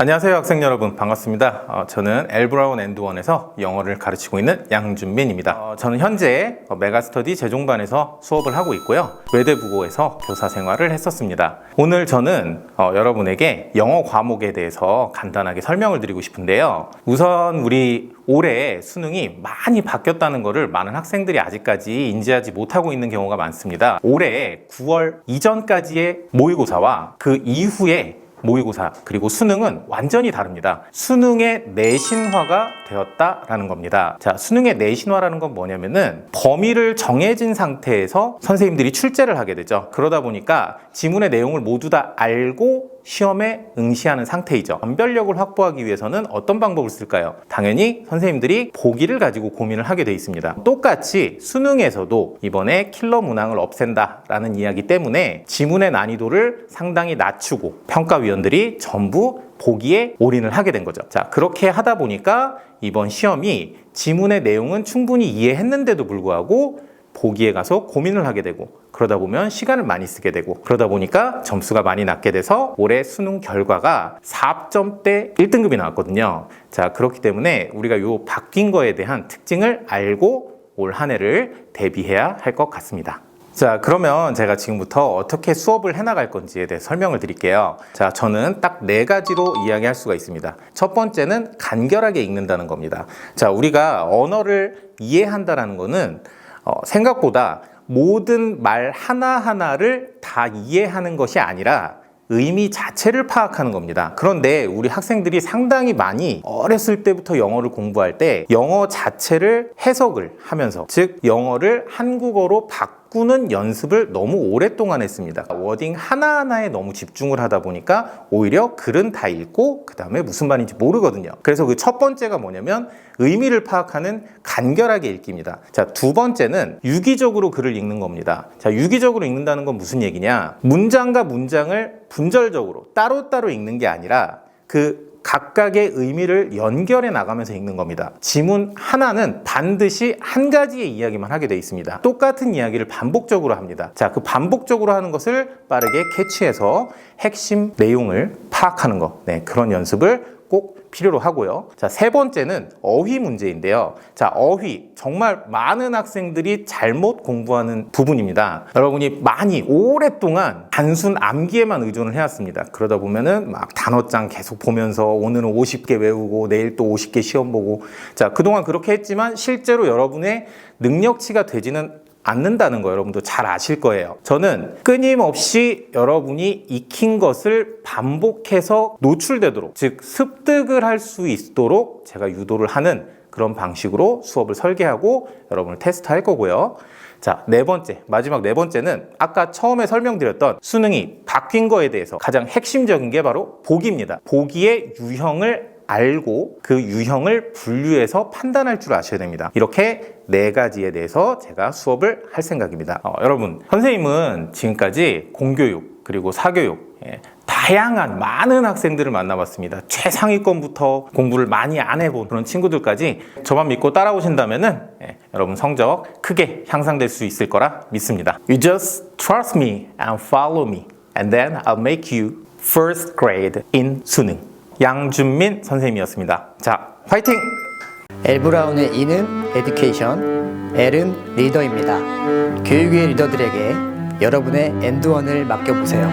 안녕하세요 학생 여러분 반갑습니다. 어, 저는 엘브라운 앤드원에서 영어를 가르치고 있는 양준민입니다. 어, 저는 현재 어, 메가스터디 재종반에서 수업을 하고 있고요. 외대부고에서 교사 생활을 했었습니다. 오늘 저는 어, 여러분에게 영어 과목에 대해서 간단하게 설명을 드리고 싶은데요. 우선 우리 올해 수능이 많이 바뀌었다는 것을 많은 학생들이 아직까지 인지하지 못하고 있는 경우가 많습니다. 올해 9월 이전까지의 모의고사와 그 이후에 모의고사 그리고 수능은 완전히 다릅니다. 수능의 내신화가 되었다라는 겁니다. 자, 수능의 내신화라는 건 뭐냐면은 범위를 정해진 상태에서 선생님들이 출제를 하게 되죠. 그러다 보니까 지문의 내용을 모두 다 알고 시험에 응시하는 상태이죠. 변별력을 확보하기 위해서는 어떤 방법을 쓸까요? 당연히 선생님들이 보기를 가지고 고민을 하게 돼 있습니다. 똑같이 수능에서도 이번에 킬러 문항을 없앤다라는 이야기 때문에 지문의 난이도를 상당히 낮추고 평가위원들이 전부 보기에 올인을 하게 된 거죠. 자, 그렇게 하다 보니까 이번 시험이 지문의 내용은 충분히 이해했는데도 불구하고 보기에 가서 고민을 하게 되고 그러다 보면 시간을 많이 쓰게 되고 그러다 보니까 점수가 많이 낮게 돼서 올해 수능 결과가 4점대 1등급이 나왔거든요. 자, 그렇기 때문에 우리가 요 바뀐 거에 대한 특징을 알고 올 한 해를 대비해야 할 것 같습니다. 자, 그러면 제가 지금부터 어떻게 수업을 해나갈 건지에 대해 설명을 드릴게요. 자, 저는 딱 네 가지로 이야기할 수가 있습니다. 첫 번째는 간결하게 읽는다는 겁니다. 자, 우리가 언어를 이해한다라는 거는 어, 생각보다 모든 말 하나하나를 다 이해하는 것이 아니라 의미 자체를 파악하는 겁니다. 그런데 우리 학생들이 상당히 많이 어렸을 때부터 영어를 공부할 때 영어 자체를 해석을 하면서 즉 영어를 한국어로 바꾸는 연습을 너무 오랫동안 했습니다. 워딩 하나하나에 너무 집중을 하다 보니까 오히려 글은 다 읽고 그 다음에 무슨 말인지 모르거든요. 그래서 그 첫 번째가 뭐냐면 의미를 파악하는 간결하게 읽기입니다. 자, 두 번째는 유기적으로 글을 읽는 겁니다. 자, 유기적으로 읽는다는 건 무슨 얘기냐? 문장과 문장을 분절적으로 따로따로 읽는 게 아니라 그 각각의 의미를 연결해 나가면서 읽는 겁니다. 지문 하나는 반드시 한 가지의 이야기만 하게 돼 있습니다. 똑같은 이야기를 반복적으로 합니다. 자, 그 반복적으로 하는 것을 빠르게 캐치해서 핵심 내용을 파악하는 것. 네, 그런 연습을 꼭 필요로 하고요. 자, 세 번째는 어휘 문제인데요. 자, 어휘. 정말 많은 학생들이 잘못 공부하는 부분입니다. 여러분이 많이 오랫동안 단순 암기에만 의존을 해왔습니다. 그러다 보면은 막 단어장 계속 보면서 오늘은 50개 외우고 내일 또 50개 시험 보고 자, 그동안 그렇게 했지만 실제로 여러분의 능력치가 되지는 않는다는 거 여러분도 잘 아실 거예요. 저는 끊임없이 여러분이 익힌 것을 반복해서 노출되도록, 즉, 습득을 할 수 있도록 제가 유도를 하는 그런 방식으로 수업을 설계하고 여러분을 테스트할 거고요. 자, 네 번째, 마지막 네 번째는 아까 처음에 설명드렸던 수능이 바뀐 거에 대해서 가장 핵심적인 게 바로 보기입니다. 보기의 유형을 알고 그 유형을 분류해서 판단할 줄 아셔야 됩니다. 이렇게 네 가지에 대해서 제가 수업을 할 생각입니다. 어, 여러분, 선생님은 지금까지 공교육 그리고 사교육 예, 다양한 많은 학생들을 만나봤습니다. 최상위권부터 공부를 많이 안 해본 그런 친구들까지 저만 믿고 따라오신다면은 예, 여러분 성적 크게 향상될 수 있을 거라 믿습니다. You just trust me and follow me, and then I'll make you first grade in 수능. 양준민 선생님이었습니다. 자, 화이팅! 엘브라운의 E는 에듀케이션, L은 리더입니다. 교육의 리더들에게 여러분의 엔드원을 맡겨보세요.